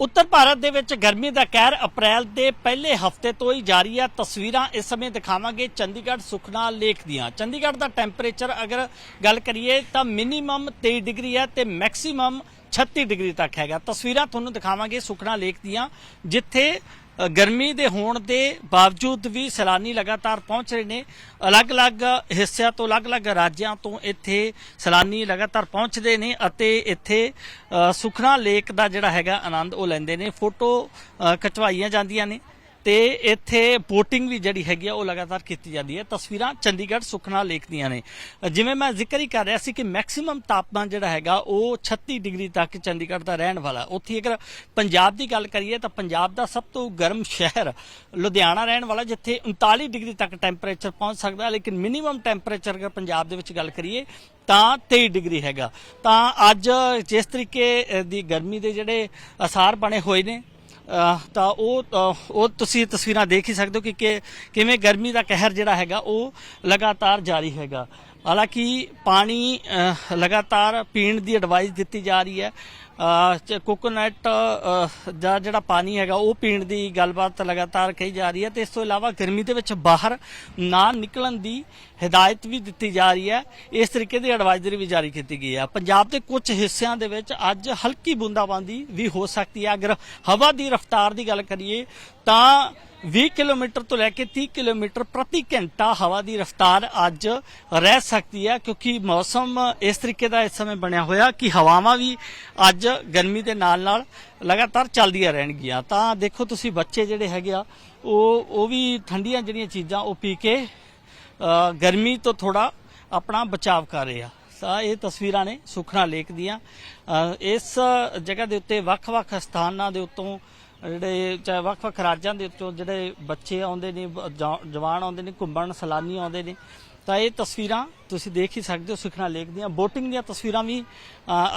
ਉੱਤਰ ਭਾਰਤ ਦੇ ਵਿੱਚ ਗਰਮੀ ਦਾ ਕਹਿਰ ਅਪ੍ਰੈਲ ਦੇ ਪਹਿਲੇ ਹਫ਼ਤੇ ਤੋਂ ਹੀ ਜਾਰੀ ਹੈ ਤਸਵੀਰਾਂ ਇਸ ਸਮੇਂ ਦਿਖਾਵਾਂਗੇ ਚੰਡੀਗੜ੍ਹ ਸੁਖਨਾ ਲੇਖ ਦੀਆਂ। ਚੰਡੀਗੜ੍ਹ ਦਾ ਟੈਂਪਰੇਚਰ ਅਗਰ ਗੱਲ ਕਰੀਏ ਤਾਂ ਮਿਨੀਮਮ 23 ਡਿਗਰੀ ਹੈ ਤੇ ਮੈਕਸਿਮਮ 36 ਡਿਗਰੀ ਤੱਕ ਹੈਗਾ। ਤਸਵੀਰਾਂ ਤੁਹਾਨੂੰ ਦਿਖਾਵਾਂਗੇ ਸੁਖਨਾ ਲੇਕ ਦੀਆਂ ਜਿੱਥੇ ਗਰਮੀ ਦੇ ਹੋਣ ਦੇ ਬਾਵਜੂਦ ਵੀ ਸੈਲਾਨੀ ਲਗਾਤਾਰ ਪਹੁੰਚ ਰਹੇ ਨੇ। ਅਲੱਗ-ਅਲੱਗ ਹਿੱਸਿਆਂ ਤੋਂ ਅਲੱਗ-ਅਲੱਗ ਰਾਜਾਂ ਤੋਂ ਇੱਥੇ ਸੈਲਾਨੀ ਲਗਾਤਾਰ ਪਹੁੰਚਦੇ ਨੇ ਅਤੇ ਇੱਥੇ ਅ, ਸੁਖਨਾ ਲੇਕ ਦਾ ਜਿਹੜਾ ਹੈਗਾ ਆਨੰਦ ਉਹ ਲੈਂਦੇ ਨੇ। ਫੋਟੋ ਖਿਚਵਾਈਆਂ ਜਾਂਦੀਆਂ ਨੇ। ਤੇ ਇੱਥੇ ਬੋਟਿੰਗ ਵੀ ਜਿਹੜੀ ਹੈਗੀ ਆ, ਉਹ ਲਗਾਤਾਰ ਕੀਤੀ ਜਾਂਦੀ ਹੈ। ਤਸਵੀਰਾਂ ਚੰਡੀਗੜ੍ਹ ਸੁਖਨਾ ਲੇਕ ਦੀਆਂ ਨੇ। ਜਿਵੇਂ ਮੈਂ ਜ਼ਿਕਰ ਹੀ ਕਰ ਰਿਹਾ ਸੀ ਕਿ ਮੈਕਸਿਮਮ ਤਾਪਮਾਨ ਜਿਹੜਾ ਹੈਗਾ, ਉਹ 36 ਡਿਗਰੀ ਤੱਕ ਚੰਡੀਗੜ੍ਹ ਦਾ ਰਹਿਣ ਵਾਲਾ ਉੱਥੇ ਅਗਰ ਪੰਜਾਬ ਦੀ ਗੱਲ ਕਰੀਏ, ਤਾਂ ਪੰਜਾਬ ਦਾ ਸਭ ਤੋਂ ਗਰਮ ਸ਼ਹਿਰ ਲੁਧਿਆਣਾ ਰਹਿਣ ਵਾਲਾ ਜਿੱਥੇ 39 ਡਿਗਰੀ ਤੱਕ ਟੈਂਪਰੇਚਰ ਪਹੁੰਚ ਸਕਦਾ ਲੇਕਿਨ ਮਿਨੀਮਮ ਟੈਂਪਰੇਚਰ ਅਗਰ ਪੰਜਾਬ ਦੇ ਵਿੱਚ ਗੱਲ ਕਰੀਏ, ਤਾਂ 23 ਡਿਗਰੀ ਹੈਗਾ। ਤਾਂ ਅੱਜ ਜਿਸ ਤਰੀਕੇ ਦੀ ਗਰਮੀ ਦੇ ਜਿਹੜੇ ਅਸਾਰ ਬਣੇ ਹੋਏ ਨੇ ਤਾਂ ਉਹ ਉਹ ਤੁਸੀਂ ਤਸਵੀਰਾਂ ਦੇਖ ਹੀ ਸਕਦੇ ਹੋ ਕਿ ਕਿਵੇਂ ਗਰਮੀ ਦਾ ਕਹਿਰ ਜਿਹੜਾ ਹੈਗਾ ਉਹ ਲਗਾਤਾਰ ਜਾਰੀ ਹੈਗਾ। ਹਾਲਾਂਕਿ ਪਾਣੀ ਲਗਾਤਾਰ ਪੀਣ ਦੀ ਐਡਵਾਈਸ ਦਿੱਤੀ ਜਾ ਰਹੀ ਹੈ। ਅਹ ਕੋਕੋਨਟ ਦਾ ਜਿਹੜਾ ਪਾਣੀ ਹੈਗਾ, ਉਹ ਪੀਣ ਦੀ ਗੱਲਬਾਤ ਲਗਾਤਾਰ ਕਹੀ ਜਾ ਰਹੀ ਹੈ ਤੇ ਇਸ ਤੋਂ ਇਲਾਵਾ ਗਰਮੀ ਦੇ ਵਿੱਚ ਬਾਹਰ ਨਾ ਨਿਕਲਣ ਦੀ ਹਦਾਇਤ ਵੀ ਦਿੱਤੀ ਜਾ ਰਹੀ ਹੈ। ਇਸ ਤਰੀਕੇ ਦੀ ਐਡਵਾਈਜ਼ਰੀ ਵੀ ਜਾਰੀ ਕੀਤੀ ਗਈ ਹੈ। ਪੰਜਾਬ ਦੇ ਕੁਝ ਹਿੱਸਿਆਂ ਦੇ ਵਿੱਚ ਅੱਜ ਹਲਕੀ ਬੂੰਦਾਬਾਂਦੀ ਵੀ ਹੋ ਸਕਦੀ ਹੈ। ਅਗਰ ਹਵਾ ਦੀ ਰਫ਼ਤਾਰ ਦੀ ਗੱਲ ਕਰੀਏ, ਤਾਂ 20 ਕਿਲੋਮੀਟਰ ਤੋਂ ਲੈ ਕੇ 30 ਕਿਲੋਮੀਟਰ ਪ੍ਰਤੀ ਘੰਟਾ ਹਵਾ ਦੀ ਰਫ਼ਤਾਰ ਅੱਜ ਰਹਿ ਸਕਦੀ ਹੈ, ਕਿਉਂਕਿ ਮੌਸਮ ਇਸ ਤਰੀਕੇ ਦਾ ਇਸ ਸਮੇਂ ਬਣਿਆ ਹੋਇਆ ਕਿ ਹਵਾਵਾਂ ਵੀ ਅੱਜ ਗਰਮੀ ਦੇ ਨਾਲ ਨਾਲ ਲਗਾਤਾਰ ਚੱਲਦੀਆਂ ਰਹਿਣਗੀਆਂ। ਤਾਂ ਦੇਖੋ ਤੁਸੀਂ ਬੱਚੇ ਜਿਹੜੇ ਹੈਗੇ ਆ, ਉਹ ਉਹ ਵੀ ਠੰਡੀਆਂ ਜਿਹੜੀਆਂ ਚੀਜ਼ਾਂ ਉਹ ਪੀ ਕੇ ਗਰਮੀ ਤੋਂ ਥੋੜਾ ਆਪਣਾ ਬਚਾਅ ਕਰ ਰਹੇ ਆ। ਤਾਂ ਇਹ ਤਸਵੀਰਾਂ ਨੇ ਸੁਖਨਾ ਲੇਕ ਦੀਆਂ। ਇਸ ਜਗ੍ਹਾ ਦੇ ਉੱਤੇ ਵੱਖ-ਵੱਖ ਸਥਾਨਾਂ ਦੇ ਉੱਤੋਂ ਜਿਹੜੇ ਚਾਹੇ ਵੱਖ-ਵੱਖ ਰਾਜਾਂ ਦੇ ਉੱਤੋਂ ਜਿਹੜੇ ਬੱਚੇ ਆਉਂਦੇ ਨੇ ਜਵਾਨ ਆਉਂਦੇ ਨੇ, ਘੁੰਮਣ ਸੈਲਾਨੀ ਆਉਂਦੇ ਨੇ ਤਾਂ ਇਹ ਤਸਵੀਰਾਂ ਤੁਸੀਂ ਦੇਖ ਹੀ ਸਕਦੇ ਹੋ ਸੁਖਣਾ ਲੇਕ ਦੀਆਂ। ਬੋਟਿੰਗ ਦੀਆਂ ਤਸਵੀਰਾਂ ਵੀ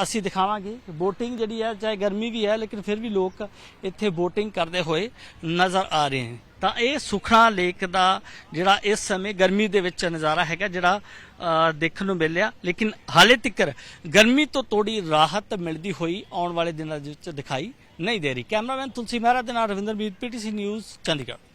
ਅਸੀਂ ਦਿਖਾਵਾਂਗੇ। ਬੋਟਿੰਗ ਜਿਹੜੀ ਹੈ, ਚਾਹੇ ਗਰਮੀ ਵੀ ਹੈ, ਲੇਕਿਨ ਫਿਰ ਵੀ ਲੋਕ ਇੱਥੇ ਬੋਟਿੰਗ ਕਰਦੇ ਹੋਏ ਨਜ਼ਰ ਆ ਰਹੇ ਨੇ ਤਾਂ ਇਹ ਸੁਖਣਾ ਲੇਕ ਦਾ ਜਿਹੜਾ ਇਸ ਸਮੇਂ ਗਰਮੀ ਦੇ ਵਿੱਚ ਨਜ਼ਾਰਾ ਹੈਗਾ, ਜਿਹੜਾ ਦੇਖਣ ਨੂੰ ਮਿਲਿਆ। ਲੇਕਿਨ ਹਾਲੇ ਤੱਕ ਗਰਮੀ ਤੋਂ ਥੋੜੀ ਰਾਹਤ ਮਿਲਦੀ ਹੋਈ ਆਉਣ ਵਾਲੇ ਦਿਨਾਂ ਦੇ ਵਿੱਚ ਦਿਖਾਈ ਨਹੀਂ ਦੇ ਰਹੀ। ਕੈਮਰਾਮੈਨ ਤੁਲਸੀ ਮਹਿਰਾ ਦੇ ਨਾਲ ਰਵਿੰਦਰ ਮੀਤ ਪੀਟੀਸੀ ਨਿਊਜ਼, ਚੰਡੀਗੜ੍ਹ।